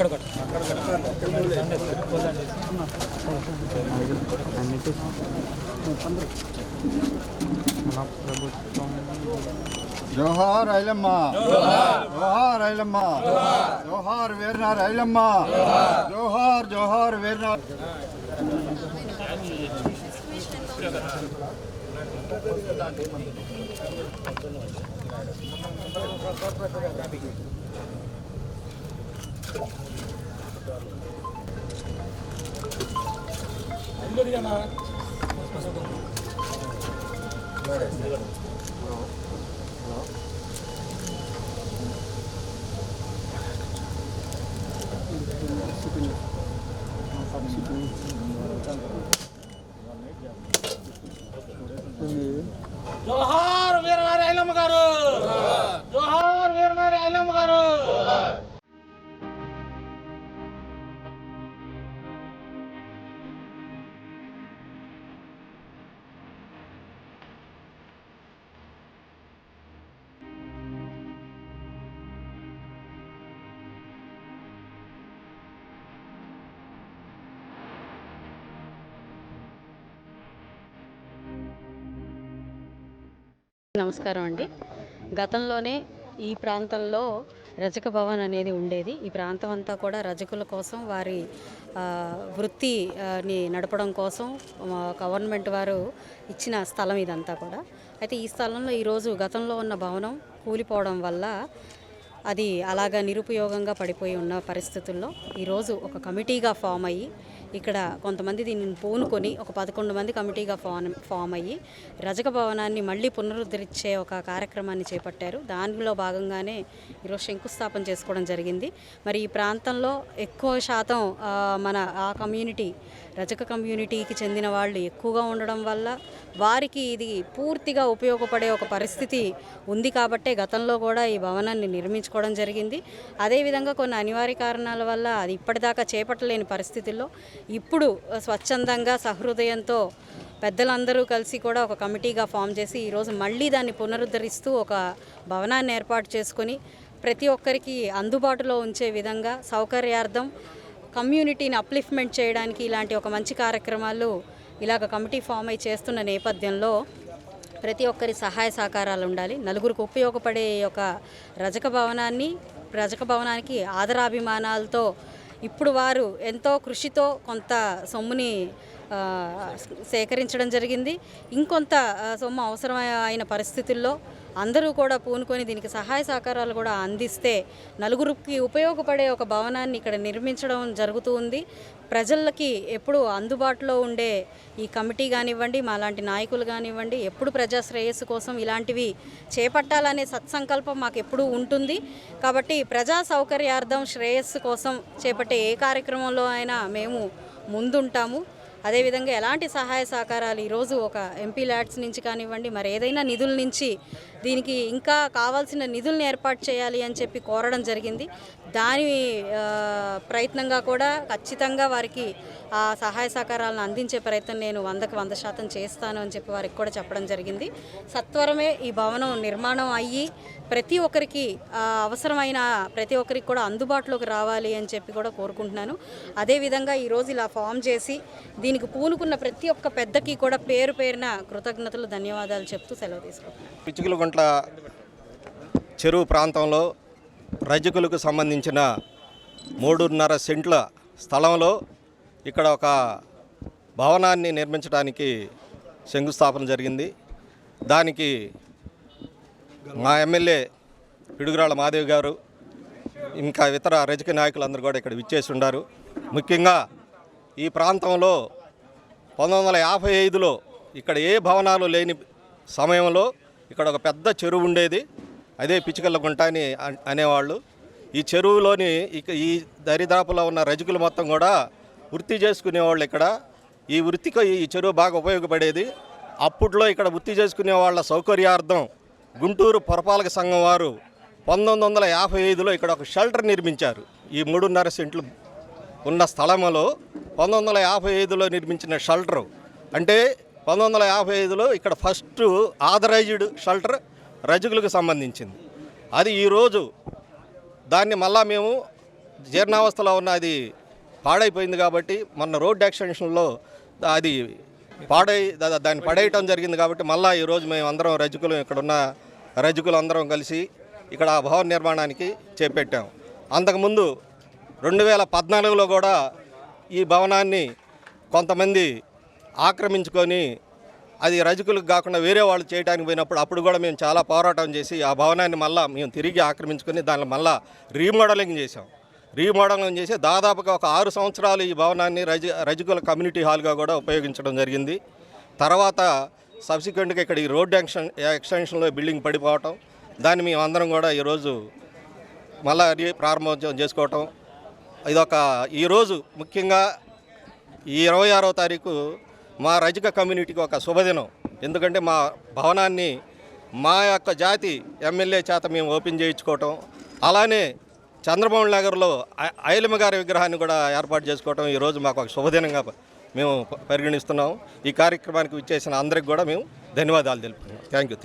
అక్కడ ఒకటి. జోహార్ ఐలమ్మ జోహార్ ఐలమ్మ జోహార్ వీరనార్ ఐలమ్మ జోహార్ జోహార్ వేర్నార్ Thank you. 엉거리잖아. 감사합니다. నమస్కారం అండి. గతంలోనే ఈ ప్రాంతంలో రజక భవన్ అనేది ఉండేది. ఈ ప్రాంతం అంతా కూడా రజకుల కోసం వారి వృత్తిని నడపడం కోసం గవర్నమెంట్ వారు ఇచ్చిన స్థలం ఇదంతా కూడా. అయితే ఈ స్థలంలో ఈరోజు గతంలో ఉన్న భవనం కూలిపోవడం వల్ల అది అలాగా నిరుపయోగంగా పడిపోయి ఉన్న పరిస్థితుల్లో ఈరోజు ఒక కమిటీగా ఫామ్ అయ్యి ఇక్కడ కొంతమంది దీనిని పూనుకొని ఒక పదకొండు మంది కమిటీగా ఫామ్ ఫామ్ అయ్యి రజక భవనాన్ని మళ్ళీ పునరుద్ధరించే ఒక కార్యక్రమాన్ని చేపట్టారు. దానిలో భాగంగానే ఈరోజు శంకుస్థాపన చేసుకోవడం జరిగింది. మరి ఈ ప్రాంతంలో ఎక్కువ శాతం మన ఆ కమ్యూనిటీ రజక కమ్యూనిటీకి చెందిన వాళ్ళు ఎక్కువగా ఉండడం వల్ల వారికి ఇది పూర్తిగా ఉపయోగపడే ఒక పరిస్థితి ఉంది కాబట్టే గతంలో కూడా ఈ భవనాన్ని నిర్మించుకోవడం జరిగింది. అదేవిధంగా కొన్ని అనివార్య కారణాల వల్ల అది ఇప్పటిదాకా చేపట్టలేని పరిస్థితుల్లో ఇప్పుడు స్వచ్ఛందంగా సహృదయంతో పెద్దలందరూ కలిసి కూడా ఒక కమిటీగా ఫామ్ చేసి ఈరోజు మళ్ళీ దాన్ని పునరుద్ధరిస్తూ ఒక భవనాన్ని ఏర్పాటు చేసుకొని ప్రతి ఒక్కరికి అందుబాటులో ఉంచే విధంగా సౌకర్యార్థం కమ్యూనిటీని అప్లిఫ్ట్మెంట్ చేయడానికి ఇలాంటి ఒక మంచి కార్యక్రమాలు ఇలాగ కమిటీ ఫామ్ అయి చేస్తున్న నేపథ్యంలో ప్రతి ఒక్కరి సహాయ సహకారాలు ఉండాలి. నలుగురికి ఉపయోగపడే ఒక రజక భవనాన్ని రజక భవనానికి ఆదరాభిమానాలతో ఇప్పుడు వారు ఎంతో కృషితో కొంత సొమ్ముని సేకరించడం జరిగింది. ఇంకొంత సొమ్ము అవసరమైన పరిస్థితుల్లో అందరూ కూడా పూనుకొని దీనికి సహాయ సహకారాలు కూడా అందిస్తే నలుగురికి ఉపయోగపడే ఒక భవనాన్ని ఇక్కడ నిర్మించడం జరుగుతూ ఉంది. ప్రజలకి ఎప్పుడు అందుబాటులో ఉండే ఈ కమిటీ కానివ్వండి మా లాంటి నాయకులు కానివ్వండి ఎప్పుడు ప్రజా శ్రేయస్సు కోసం ఇలాంటివి చేపట్టాలనే సత్సంకల్పం మాకు ఎప్పుడూ ఉంటుంది. కాబట్టి ప్రజా సౌకర్యార్థం శ్రేయస్సు కోసం చేపట్టే ఏ కార్యక్రమంలో అయినా మేము ముందుంటాము. అదేవిధంగా ఎలాంటి సహాయ సహకారాలు ఈరోజు ఒక ఎంపీ ల్యాడ్స్ నుంచి కానివ్వండి మరి ఏదైనా నిధుల నుంచి దీనికి ఇంకా కావాల్సిన నిధుల్ని ఏర్పాటు చేయాలి అని చెప్పి కోరడం జరిగింది. దాని ప్రయత్నంగా కూడా ఖచ్చితంగా వారికి ఆ సహాయ సహకారాలను అందించే ప్రయత్నం నేను వందకు వంద శాతం చేస్తాను అని చెప్పి వారికి కూడా చెప్పడం జరిగింది. సత్వరమే ఈ భవనం నిర్మాణం అయ్యి ప్రతి ఒక్కరికి అవసరమైన ప్రతి ఒక్కరికి కూడా అందుబాటులోకి రావాలి అని చెప్పి కూడా కోరుకుంటున్నాను. అదేవిధంగా ఈరోజు ఇలా ఫామ్ చేసి దీనికి పూనుకున్న ప్రతి ఒక్క పెద్దకి కూడా పేరు పేరున కృతజ్ఞతలు ధన్యవాదాలు చెప్తూ సెలవు తీసుకుంటున్నాను. చెరువు ప్రాంతంలో రజకులకు సంబంధించిన మూడున్నర సెంట్ల స్థలంలో ఇక్కడ ఒక భవనాన్ని నిర్మించడానికి శంకుస్థాపన జరిగింది. దానికి మా ఎమ్మెల్యే పిడుగురాళ్ళ మాదేవి గారు ఇంకా ఇతర రజక నాయకులందరూ కూడా ఇక్కడ విచ్చేసి ఉన్నారు ముఖ్యంగా ఈ ప్రాంతంలో పంతొమ్మిది వందల యాభై ఐదులో ఇక్కడ ఏ భవనాలు లేని సమయంలో ఇక్కడ ఒక పెద్ద చెరువు ఉండేది. అదే పిచ్చికల్ల గుంట అని అనేవాళ్ళు. ఈ చెరువులోని ఇక ఈ దరిదాపులో ఉన్న రజకులు మొత్తం కూడా వృత్తి చేసుకునేవాళ్ళు ఇక్కడ. ఈ వృత్తికి ఈ చెరువు బాగా ఉపయోగపడేది. అప్పట్లో ఇక్కడ వృత్తి చేసుకునే వాళ్ళ సౌకర్యార్థం గుంటూరు పురపాలక సంఘం వారు పంతొమ్మిది వందల యాభై ఐదులో ఇక్కడ ఒక షెల్టర్ నిర్మించారు. ఈ మూడున్నర సెంట్లు ఉన్న స్థలంలో పంతొమ్మిది వందల యాభై ఐదులో నిర్మించిన షెల్టర్. అంటే పంతొమ్మిది వందల యాభై ఐదులో ఇక్కడ ఫస్ట్ ఆథరైజ్డ్ షెల్టర్ రజకులకు సంబంధించింది. అది ఈరోజు దాన్ని మళ్ళా మేము జీర్ణావస్థలో ఉన్న అది పాడైపోయింది కాబట్టి మొన్న రోడ్ ఎక్స్టెన్షన్లో అది పాడై దాన్ని పడేయటం జరిగింది కాబట్టి మళ్ళీ ఈరోజు మేము అందరం రజకులు ఇక్కడున్న రజకులు అందరం కలిసి ఇక్కడ ఆ భవన నిర్మాణానికి చేపట్టాం. అంతకుముందు రెండు వేల పద్నాలుగులో కూడా ఈ భవనాన్ని కొంతమంది ఆక్రమించుకొని అది రజకులకు కాకుండా వేరే వాళ్ళు చేయడానికి పోయినప్పుడు అప్పుడు కూడా మేము చాలా పోరాటం చేసి ఆ భవనాన్ని మళ్ళీ మేము తిరిగి ఆక్రమించుకొని దాన్ని మళ్ళీ రీమోడలింగ్ చేసాం రీమోడలింగ్ చేసి దాదాపుగా ఒక ఆరు సంవత్సరాలు ఈ భవనాన్ని రజ రజకుల కమ్యూనిటీ హాల్గా కూడా ఉపయోగించడం జరిగింది. తర్వాత సబ్సిక్వెంట్గా ఇక్కడ ఈ రోడ్ ఎక్షన్ ఎక్స్టెన్షన్లో బిల్డింగ్ పడిపోవటం దాన్ని మేము అందరం కూడా ఈరోజు మళ్ళా రీ ప్రారంభోత్సవం చేసుకోవటం. ఇదొక ఈరోజు ముఖ్యంగా ఈ ఇరవై ఆరో తారీఖు మా రజక కమ్యూనిటీకి ఒక శుభదినం. ఎందుకంటే మా భవనాన్ని మా యొక్క జాతి ఎమ్మెల్యే చేత మేము ఓపెన్ చేయించుకోవటం అలానే చంద్రబాబు నగర్లో ఐ- ఐలమ్మ గారి విగ్రహాన్ని కూడా ఏర్పాటు చేసుకోవటం ఈరోజు మాకు ఒక శుభదినంగా మేము పరిగణిస్తున్నాం. ఈ కార్యక్రమానికి విచ్చేసిన అందరికి కూడా మేము ధన్యవాదాలు తెలుపుతున్నాం. Thank you thank you